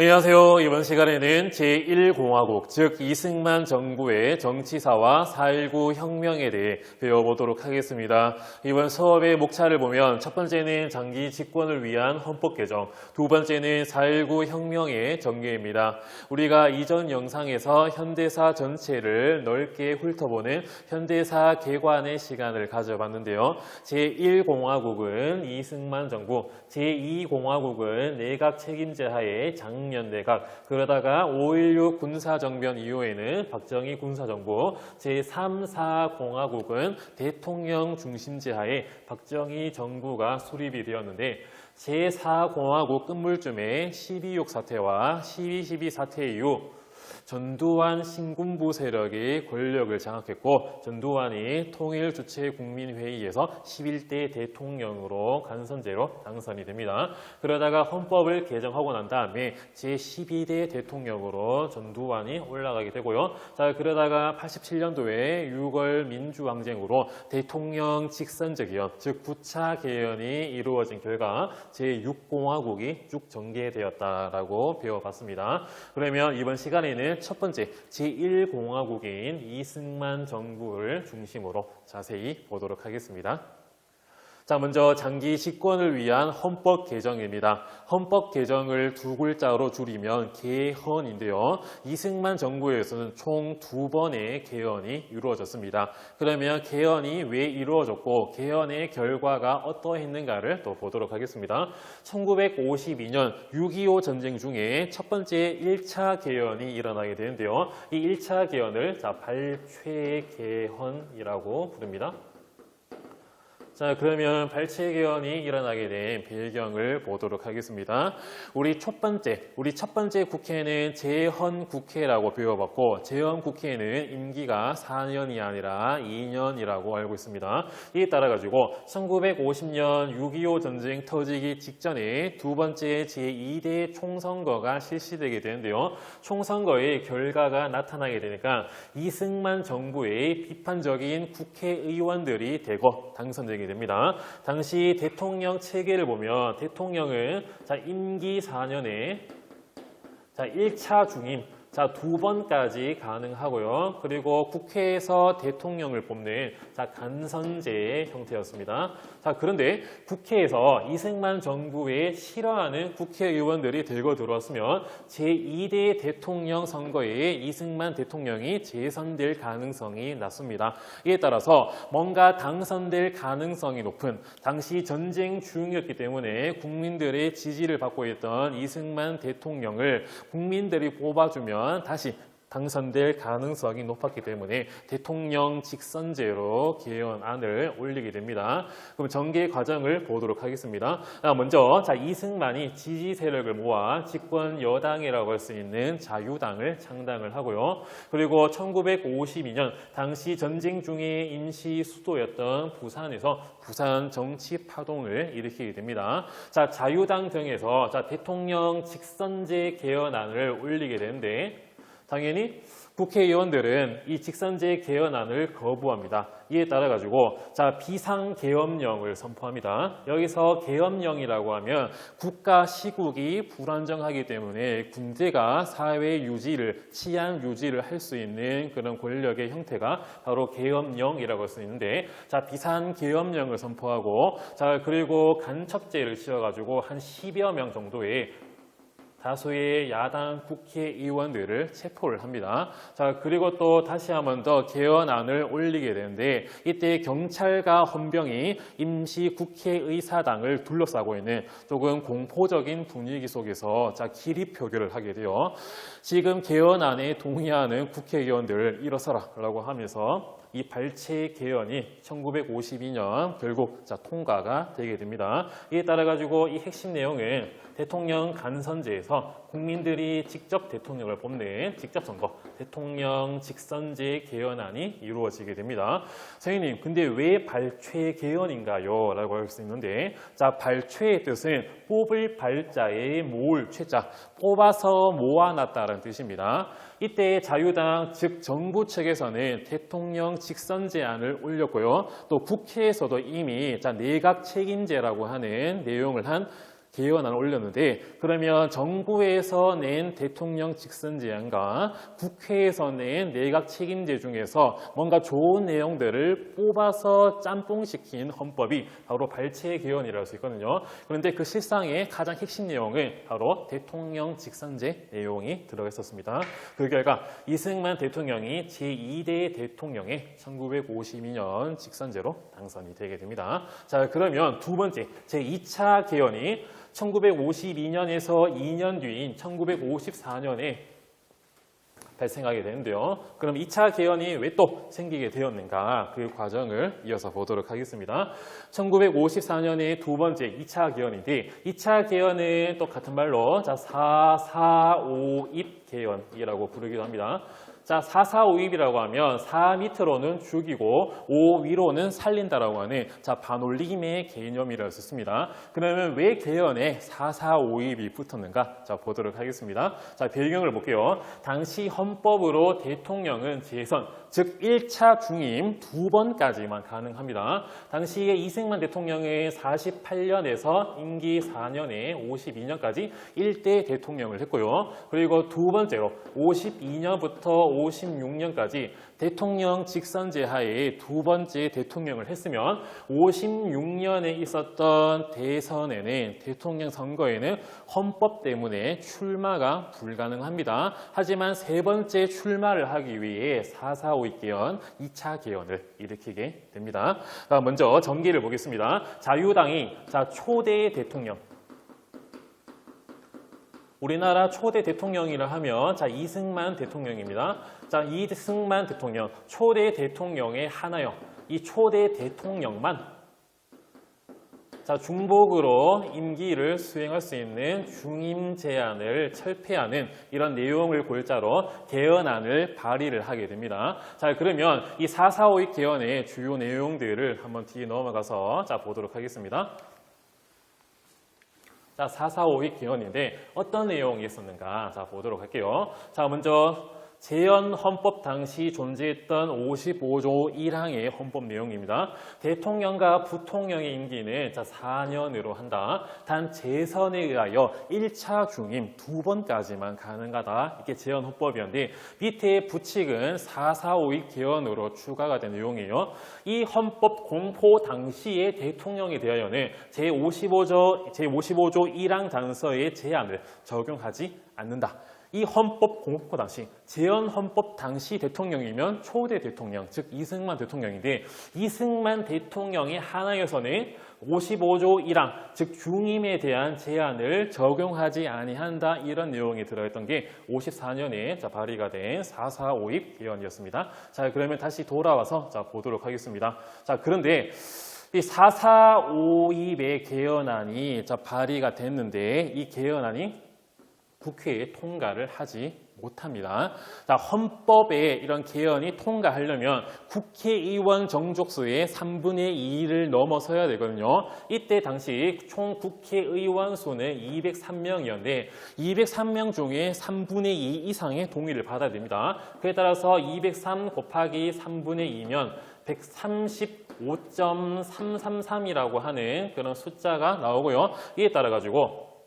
안녕하세요. 이번 시간에는 제1공화국, 즉 이승만 정부의 정치사와 4.19 혁명에 대해 배워보도록 하겠습니다. 이번 수업의 목차를 보면 첫 번째는 장기 집권을 위한 헌법 개정, 두 번째는 4.19 혁명의 전개입니다. 우리가 이전 영상에서 현대사 전체를 넓게 훑어보는 현대사 개관의 시간을 가져봤는데요. 제1공화국은 이승만 정부, 제2공화국은 내각 책임제 하에 장 년내각, 그러다가 5.16 군사정변 이후에는 박정희 군사정부, 제3, 4공화국은 대통령 중심제 하에 박정희 정부가 수립이 되었는데 제4공화국 끝물쯤에 12.6 사태와 12.12 사태 이후 전두환 신군부 세력이 권력을 장악했고 전두환이 통일주체국민회의에서 11대 대통령으로 간선제로 당선이 됩니다. 그러다가 헌법을 개정하고 난 다음에 제12대 대통령으로 전두환이 올라가게 되고요. 자 그러다가 87년도에 6월 민주항쟁으로 대통령 직선제 개헌, 즉 9차 개헌이 이루어진 결과 제6공화국이 쭉 전개되었다라고 배워봤습니다. 그러면 이번 시간에는 첫 번째 제1공화국인 이승만 정부를 중심으로 자세히 보도록 하겠습니다. 자, 먼저 장기 집권을 위한 헌법 개정입니다. 헌법 개정을 두 글자로 줄이면 개헌인데요. 이승만 정부에서는 총 두 번의 개헌이 이루어졌습니다. 그러면 개헌이 왜 이루어졌고 개헌의 결과가 어떠했는가를 또 보도록 하겠습니다. 1952년 6.25 전쟁 중에 첫 번째 1차 개헌이 일어나게 되는데요. 이 1차 개헌을 자, 발췌 개헌이라고 부릅니다. 자, 그러면 발췌 개헌이 일어나게 된 배경을 보도록 하겠습니다. 우리 첫 번째, 우리 첫 번째 국회는 재헌 국회라고 배워봤고, 재헌 국회는 임기가 4년이 아니라 2년이라고 알고 있습니다. 이에 따라 가지고 1950년 6.25 전쟁 터지기 직전에 두 번째 제2대 총선거가 실시되게 되는데요. 총선거의 결과가 나타나게 되니까 이승만 정부의 비판적인 국회의원들이 대거 당선되게 됩니다. 당시 대통령 체계를 보면 대통령은 자, 임기 4년에 자, 1차 중임 자, 두 번까지 가능하고요. 그리고 국회에서 대통령을 뽑는 자, 간선제의 형태였습니다. 자, 그런데 국회에서 이승만 정부에 싫어하는 국회의원들이 들고 들어왔으면 제2대 대통령 선거에 이승만 대통령이 재선될 가능성이 낮습니다. 이에 따라서 뭔가 당선될 가능성이 높은 당시 전쟁 중이었기 때문에 국민들의 지지를 받고 있던 이승만 대통령을 국민들이 뽑아주면 다시 당선될 가능성이 높았기 때문에 대통령 직선제로 개헌안을 올리게 됩니다. 그럼 전개 과정을 보도록 하겠습니다. 아, 먼저 자 이승만이 지지 세력을 모아 집권 여당이라고 할 수 있는 자유당을 창당을 하고요. 그리고 1952년 당시 전쟁 중에 임시 수도였던 부산에서 부산 정치 파동을 일으키게 됩니다. 자 자유당 등에서 자 대통령 직선제 개헌안을 올리게 되는데 당연히 국회의원들은 이 직선제 개헌안을 거부합니다. 이에 따라 가지고 자 비상 계엄령을 선포합니다. 여기서 계엄령이라고 하면 국가 시국이 불안정하기 때문에 군대가 사회 유지를 치안 유지를 할 수 있는 그런 권력의 형태가 바로 계엄령이라고 할 수 있는데 자 비상 계엄령을 선포하고 자 그리고 간첩제를 씌워 가지고 한 10여 명 정도의 다수의 야당 국회의원들을 체포를 합니다. 자, 그리고 또 다시 한 번 더 개헌안을 올리게 되는데 이때 경찰과 헌병이 임시 국회의사당을 둘러싸고 있는 조금 공포적인 분위기 속에서 자, 기립 표결을 하게 돼요. 지금 개헌안에 동의하는 국회의원들 일어서라라고 하면서 이 발췌 개헌이 1952년 결국 자, 통과가 되게 됩니다. 이에 따라 가지고 이 핵심 내용은 대통령 간선제에서 국민들이 직접 대통령을 뽑는 직접 선거 대통령 직선제 개헌안이 이루어지게 됩니다. 선생님, 근데 왜 발췌 개헌인가요? 라고 할 수 있는데 자, 발췌의 뜻은 뽑을 발자에 모을 최자 뽑아서 모아놨다는 뜻입니다. 이때 자유당 즉 정부 측에서는 대통령 직선제안을 올렸고요. 또 국회에서도 이미 자 내각 책임제라고 하는 내용을 한 개헌안을 올렸는데 그러면 정부에서 낸 대통령 직선 제안과 국회에서 낸 내각 책임제 중에서 뭔가 좋은 내용들을 뽑아서 짬뽕시킨 헌법이 바로 발췌 개헌이라고 할 수 있거든요. 그런데 그 실상의 가장 핵심 내용은 바로 대통령 직선제 내용이 들어가 있었습니다. 그 결과 이승만 대통령이 제2대 대통령에 1952년 직선제로 당선이 되게 됩니다. 자, 그러면 두 번째 제2차 개헌이 1952년에서 2년 뒤인 1954년에 발생하게 되는데요. 그럼 2차 개헌이 왜 또 생기게 되었는가 그 과정을 이어서 보도록 하겠습니다. 1954년에 두 번째 2차 개헌인데 2차 개헌은 또 같은 말로 자 445 입 개헌이라고 부르기도 합니다. 자, 445입이라고 하면 4 밑으로는 죽이고 5 위로는 살린다라고 하는 자, 반올림의 개념이라고 썼습니다. 그러면 왜 개헌에 445입이 붙었는가? 자, 보도록 하겠습니다. 자, 배경을 볼게요. 당시 헌법으로 대통령은 재선, 즉 1차 중임 두 번까지만 가능합니다. 당시에 이승만 대통령은 48년에서 임기 4년에 52년까지 1대 대통령을 했고요. 그리고 두 번째로 52년부터 56년까지 대통령 직선제 하에 두 번째 대통령을 했으면 56년에 있었던 대선에는 대통령 선거에는 헌법 때문에 출마가 불가능합니다. 하지만 세 번째 출마를 하기 위해 445위 개헌 2차 개헌을 일으키게 됩니다. 자, 먼저 전기를 보겠습니다. 자유당이 자 초대 대통령 우리나라 초대 대통령이라 하면 자 이승만 대통령입니다. 자 이승만 대통령 초대 대통령의 하나요. 이 초대 대통령만 자 중복으로 임기를 수행할 수 있는 중임 제안을 철폐하는 이런 내용을 골자로 개헌안을 발의를 하게 됩니다. 자 그러면 이 445의 개헌의 주요 내용들을 한번 뒤에 넘어가서 자 보도록 하겠습니다. 자, 445위 개헌인데 어떤 내용이 있었는가? 자, 보도록 할게요. 자, 먼저 재헌 헌법 당시 존재했던 55조 1항의 헌법 내용입니다. 대통령과 부통령의 임기는 자 4년으로 한다. 단 재선에 의하여 1차 중임 두 번까지만 가능하다. 이게 재헌 헌법이었는데 밑에 부칙은 445의 개헌으로 추가가 된 내용이에요. 이 헌법 공포 당시의 대통령에 대하여는 제55조 제55조 1항 단서의 제한을 적용하지 않는다. 이 헌법 공포 당시 재헌 헌법 당시 대통령이면 초대 대통령 즉 이승만 대통령인데 이승만 대통령의 하나여서는 55조 1항 즉 중임에 대한 제한을 적용하지 아니한다 이런 내용이 들어있던 게 54년에 자, 발의가 된 445입 개헌이었습니다. 자 그러면 다시 돌아와서 자 보도록 하겠습니다. 자 그런데 이 445입의 개헌안이 자 발의가 됐는데 이 개헌안이 국회에 통과를 하지 못합니다. 자, 헌법에 이런 개헌이 통과하려면 국회의원 정족수의 3분의 2를 넘어서야 되거든요. 이때 당시 총 국회의원 수는 203명이었는데 203명 중에 3분의 2 이상의 동의를 받아야 됩니다. 그에 따라서 203 곱하기 3분의 2면 135.333이라고 하는 그런 숫자가 나오고요. 이에 따라 가지고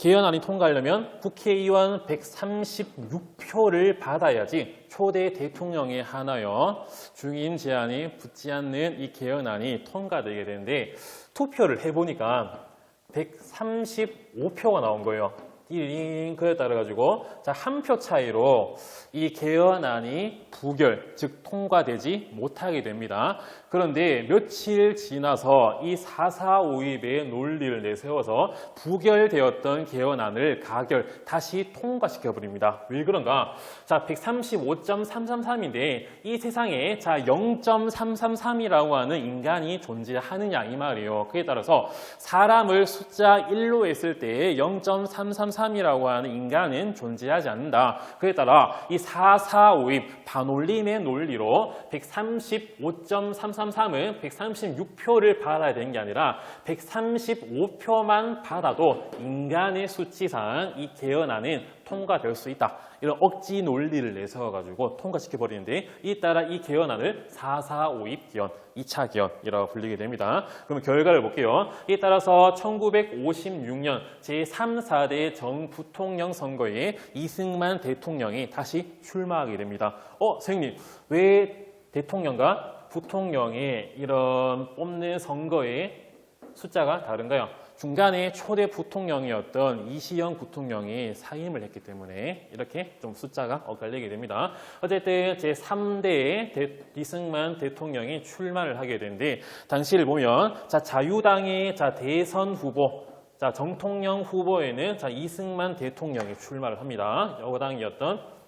개헌안이 통과하려면 국회의원 136표를 받아야지 초대 대통령에 한하여 중임 제안이 붙지 않는 이 개헌안이 통과되게 되는데 투표를 해보니까 135표가 나온 거예요. 띠링 그에 따라 가지고 자한 표 차이로 이 개헌안이 부결 즉 통과되지 못하게 됩니다. 그런데 며칠 지나서 이 445입의 논리를 내세워서 부결되었던 개헌안을 가결 다시 통과시켜 버립니다. 왜 그런가? 자 135.333인데 이 세상에 자 0.333이라고 하는 인간이 존재하느냐 이 말이에요. 그에 따라서 사람을 숫자 1로 했을 때 0.333이라고 하는 인간은 존재하지 않는다. 그에 따라 이 445입 반올림의 논리로 135.333은 136표를 받아야 되는 게 아니라 135표만 받아도 인간의 수치상 이 개헌안은 통과될 수 있다. 이런 억지 논리를 내세워가지고 통과시켜버리는데 이 따라 이 개헌안을 4.4.5입 개헌, 2차 개헌이라고 불리게 됩니다. 그러면 결과를 볼게요. 이에 따라서 1956년 제3, 4대 정부통령 선거에 이승만 대통령이 다시 출마하게 됩니다. 어, 선생님, 왜 대통령과 부통령의 이런 뽑는 선거의 숫자가 다른가요? 중간에 초대 부통령이었던 이시영 부통령이 사임을 했기 때문에 이렇게 좀 숫자가 엇갈리게 됩니다. 어쨌든 제 3대 이승만 대통령이 출마를 하게 되는데 당시를 보면 자 자유당의 자 대선 후보 자 정통령 후보에는 자 이승만 대통령이 출마를 합니다. 여당이었던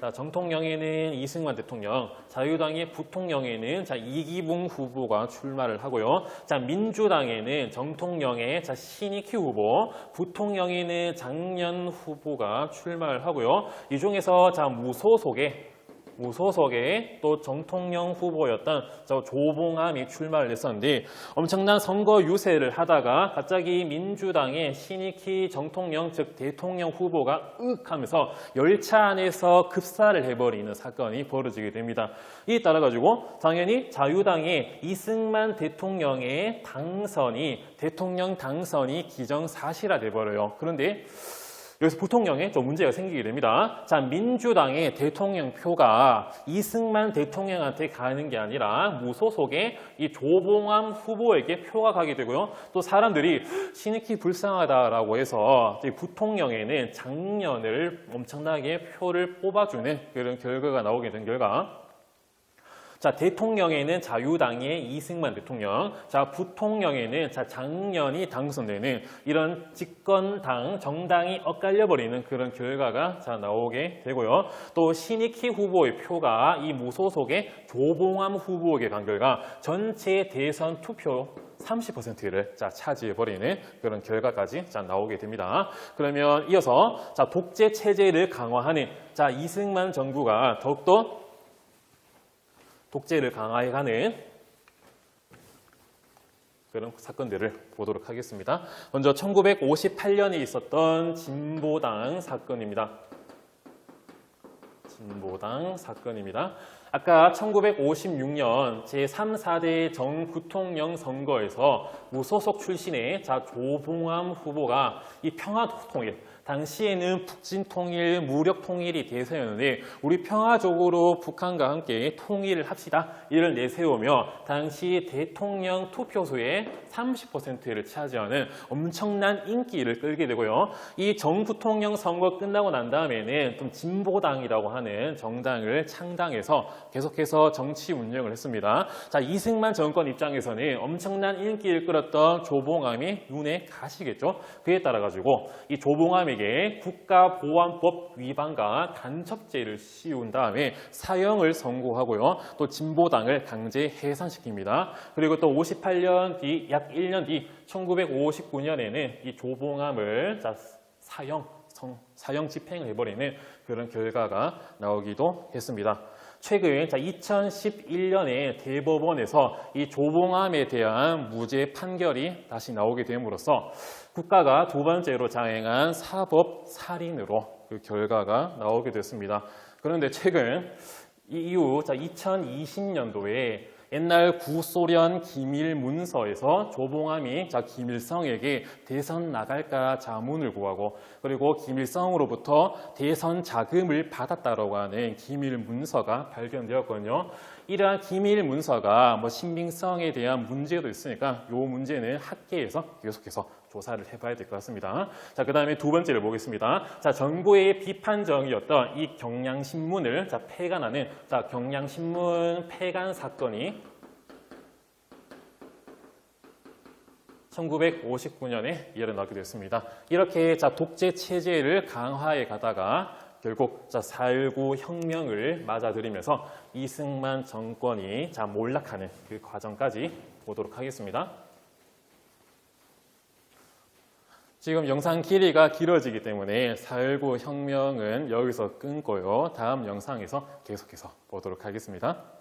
자, 정통령에는 이승만 대통령, 자유당의 부통령에는 자, 이기붕 후보가 출마를 하고요. 자, 민주당에는 정통령의 자, 신익희 후보, 부통령에는 장년 후보가 출마를 하고요. 이 중에서 자, 무소속의 무소속의 또 정통령 후보였던 저 조봉암이 출마를 했었는데 엄청난 선거 유세를 하다가 갑자기 민주당의 신익희 정통령 즉 대통령 후보가 윽 하면서 열차 안에서 급사를 해버리는 사건이 벌어지게 됩니다. 이에 따라 가지고 당연히 자유당의 이승만 대통령의 당선이 대통령 당선이 기정사실화 돼버려요. 그런데 여기서 부통령에 좀 문제가 생기게 됩니다. 자, 민주당의 대통령 표가 이승만 대통령한테 가는 게 아니라 무소속의 이 조봉암 후보에게 표가 가게 되고요. 또 사람들이 신익희 불쌍하다라고 해서 이 부통령에는 장년을 엄청나게 표를 뽑아주는 그런 결과가 나오게 된 결과. 자, 대통령에는 자유당의 이승만 대통령, 자, 부통령에는 자, 장년이 당선되는 이런 집권당, 정당이 엇갈려버리는 그런 결과가 자, 나오게 되고요. 또 신익희 후보의 표가 이 무소속의 조봉암 후보에게 간 결과 전체 대선 투표 30%를 자, 차지해버리는 그런 결과까지 자, 나오게 됩니다. 그러면 이어서 자, 독재 체제를 강화하는 자, 이승만 정부가 더욱더 독재를 강화해가는 그런 사건들을 보도록 하겠습니다. 먼저 1958년에 있었던 진보당 사건입니다. 진보당 사건입니다. 아까 1956년 제3, 4대 정부통령 선거에서 무소속 출신의 자 조봉암 후보가 이 평화통일 당시에는 북진 통일, 무력 통일이 대세였는데 우리 평화적으로 북한과 함께 통일을 합시다. 이를 내세우며 당시 대통령 투표수의 30%를 차지하는 엄청난 인기를 끌게 되고요. 이 정부통령 선거 끝나고 난 다음에는 좀 진보당이라고 하는 정당을 창당해서 계속해서 정치 운영을 했습니다. 자, 이승만 정권 입장에서는 엄청난 인기를 끌었던 조봉암이 눈에 가시겠죠. 그에 따라 가지고 이 조봉암이 사람에게 국가보안법 위반과 간첩죄를 씌운 다음에 사형을 선고하고요. 또 진보당을 강제 해산시킵니다. 그리고 또 58년 뒤, 약 1년 뒤 1959년에는 이 조봉암을 사형, 사형 집행을 해버리는 그런 결과가 나오기도 했습니다. 최근 2011년에 대법원에서 이 조봉암에 대한 무죄 판결이 다시 나오게 됨으로써 국가가 두 번째로 자행한 사법 살인으로 그 결과가 나오게 됐습니다. 그런데 최근 이후 2020년도에 옛날 구소련 기밀 문서에서 조봉암이 자 김일성에게 대선 나갈까 자문을 구하고 그리고 김일성으로부터 대선 자금을 받았다라고 하는 기밀 문서가 발견되었거든요. 이러한 기밀 문서가 뭐 신빙성에 대한 문제도 있으니까 이 문제는 학계에서 계속해서 조사를 해봐야 될 것 같습니다. 자, 그 다음에 두 번째를 보겠습니다. 자, 정부의 비판적이었던 이 경향신문을 자, 폐간하는 자, 경향신문 폐간 사건이 1959년에 일어나게 됐습니다. 이렇게 자, 독재 체제를 강화해 가다가 결국 자, 4.19 혁명을 맞아들이면서 이승만 정권이 자, 몰락하는 그 과정까지 보도록 하겠습니다. 지금 영상 길이가 길어지기 때문에 4.19 혁명은 여기서 끊고요. 다음 영상에서 계속해서 보도록 하겠습니다.